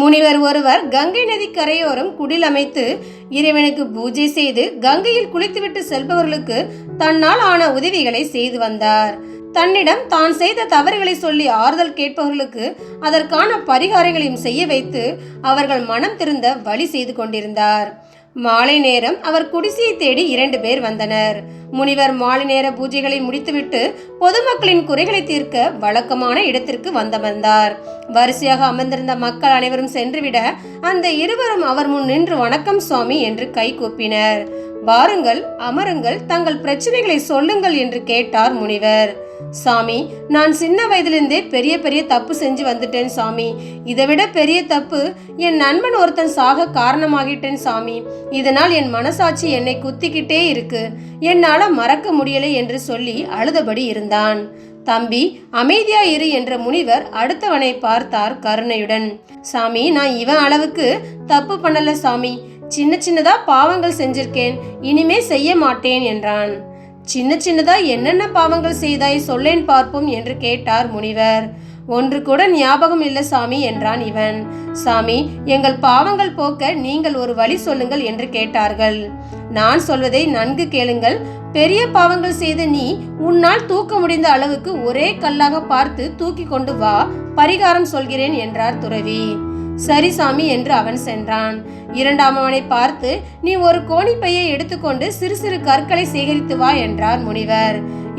முனிவர் ஒருவர் கங்கை நதி கரையோரம் குடில் அமைத்து இறைவனுக்கு பூஜை செய்து கங்கையில் குளித்துவிட்டு செல்பவர்களுக்கு தன்னால் ஆன உதவிகளை செய்து வந்தார். தன்னிடம் தான் செய்த தவறுகளை சொல்லி ஆறுதல் கேட்பவர்களுக்கு அதற்கான பரிகாரங்களையும் செய்ய வைத்து அவர்கள் மனம் திருந்த வழி செய்து கொண்டிருந்தார். மாலை நேரம் அவர் குடிசையை தேடி இரண்டு பேர் வந்தனர். முனிவர் மாலை நேர பூஜைகளை முடித்துவிட்டு பொதுமக்களின் குறைகளை தீர்க்க வழக்கமான இடத்திற்கு வந்தமர்ந்தார். வரிசையாக அமர்ந்திருந்த மக்கள் அனைவரும் சென்றுவிட அந்த இருவரும் அவர் முன் நின்று வணக்கம் சுவாமி என்று கை கூப்பினர். வாருங்கள் அமருங்கள் தங்கள் பிரச்சனைகளை சொல்லுங்கள் என்று கேட்டார் முனிவர். சாமி நான் சின்ன வயதிலிருந்தே பெரிய பெரிய தப்பு செஞ்சு வந்துட்டேன் சாமி. இதை விட பெரிய தப்பு என் நண்பன் ஒருத்தன் சாக காரணமாகிட்டேன் சாமி. இதனால் என் மனசாட்சி என்னை குத்திக்கிட்டே இருக்கு. என்னால் மறக்க முடியலை என்று சொல்லி அழுதபடி இருந்தான். தம்பி அமைதியா இரு என்ற முனிவர் அடுத்தவனை பார்த்தார் கருணையுடன். சாமி நான் இவன் அளவுக்கு தப்பு பண்ணல சாமி. சின்ன சின்னதா பாவங்கள் செஞ்சிருக்கேன். இனிமே செய்ய மாட்டேன் என்றான். சின்ன சின்னதா என்னென்ன பாவங்கள் செய்தாய் சொல்லேன் பார்ப்போம் என்று கேட்டார் முனிவர். ஒன்று கூட ஞாபகம் இல்ல சாமி என்றான் இவன். சாமி எங்கள் பாவங்கள் போக்க நீங்கள் ஒரு வழி சொல்லுங்கள் என்று கேட்டார்கள். நான் சொல்வதை நன்கு கேளுங்கள். பெரிய பாவங்கள் செய்த நீ உன்னால் தூக்க முடிந்த அளவுக்கு ஒரே கல்லாக பார்த்து தூக்கி கொண்டு வா பரிகாரம் சொல்கிறேன் என்றார் துறவி. சரி சாமி என்று அவன் சென்றான். இரண்டாம் அவனை பார்த்து நீ ஒரு கோணிப்பையை எடுத்துக்கொண்டு சிறு சிறு கற்களை சேகரித்து வா என்றார் முனிவர்.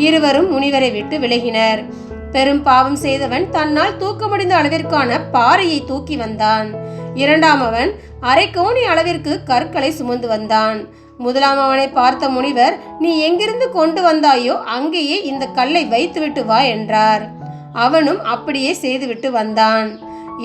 இருவரும் முனிவரை விட்டு விலகினர். பெரும் பாவம் செய்தவன் தன்னால் தூக்க முடிந்த அளவிற்கான பாறையை தூக்கி வந்தான். இரண்டாம் அவன் அரை கோணி அளவிற்கு கற்களை சுமந்து வந்தான். முதலாம் அவனை பார்த்த முனிவர் நீ எங்கிருந்து கொண்டு வந்தாயோ அங்கேயே இந்த கல்லை வைத்துவிட்டு வா என்றார். அவனும் அப்படியே செய்துவிட்டு வந்தான்.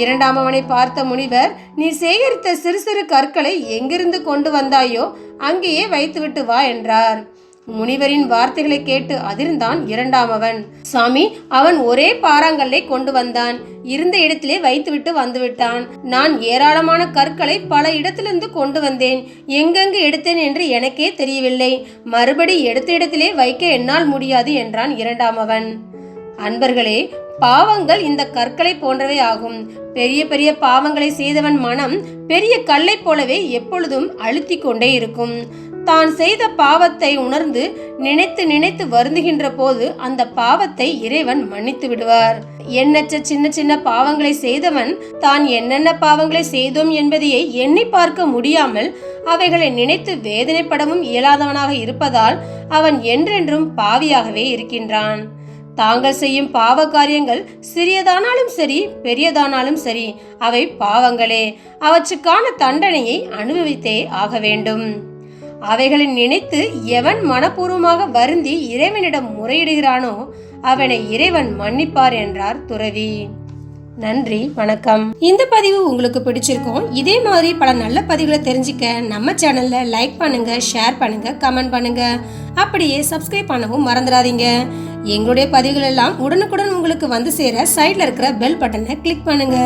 இரண்டாம் அவனை பார்த்த முனிவர் நீ சேகரித்த சிறு சிறு கற்களை எங்கிருந்து கொண்டு வந்தாயோ அங்கேயே வைத்துவிட்டு வா என்றார். முனிவரின் வார்த்தைகளை கேட்டு அதிர்ந்தான் இரண்டாம் அவன் சாமி அவன் ஒரே பாறாங்கல்லை கொண்டு வந்தான். இருந்த இடத்திலே வைத்துவிட்டு வந்துவிட்டான். நான் ஏராளமான கற்களை பல இடத்திலிருந்து கொண்டு வந்தேன். எங்கெங்கு எடுத்தேன் என்று எனக்கே தெரியவில்லை. மறுபடி எடுத்த இடத்திலே வைக்க என்னால் முடியாது என்றான் இரண்டாம் அவன் அன்பர்களே பாவங்கள் இந்த கற்களை போன்றவை ஆகும். பெரிய பெரிய பாவங்களை செய்தவன் மனம் பெரிய கல்லை போலவே எப்பொழுதும் அழுத்தி கொண்டே இருக்கும். தான் செய்த பாவத்தை உணர்ந்து நினைத்து நினைத்து வருந்துகின்ற போது அந்த பாவத்தை இறைவன் மன்னித்து விடுவார். எண்ணற்ற சின்ன சின்ன பாவங்களை செய்தவன் தான் என்னென்ன பாவங்களை செய்தோம் என்பதையே எண்ணி பார்க்க முடியாமல் அவைகளை நினைத்து வேதனைப்படவும் இயலாதவனாக இருப்பதால் அவன் என்றென்றும் பாவியாகவே இருக்கின்றான். தாங்கள் செய்யும் பாவ காரியங்கள் சிறியதானாலும் சரி பெரியதானாலும் சரி அவை பாவங்களே. அவற்றுக்கான தண்டனையை அனுபவித்தே ஆக வேண்டும். அவைகளை நினைத்து எவன் மனப்பூர்வமாக வருந்தி இறைவனிடம் முறையிடுகிறானோ அவனை இறைவன் மன்னிப்பார் என்றார் துறவி. நன்றி வணக்கம். இந்த பதிவு உங்களுக்கு பிடிச்சிருக்கும் இதே மாதிரி பல நல்ல பதிவுகளை தெரிஞ்சுக்க நம்ம சேனல்ல லைக் பண்ணுங்க ஷேர் பண்ணுங்க கமெண்ட் பண்ணுங்க. அப்படியே சப்ஸ்கிரைப் பண்ணவும் மறந்துடாதீங்க. எங்களுடைய பதிவுகள் எல்லாம் உடனுக்குடன் உங்களுக்கு வந்து சேர சைடில் இருக்கிற பெல் பட்டனை கிளிக் பண்ணுங்க.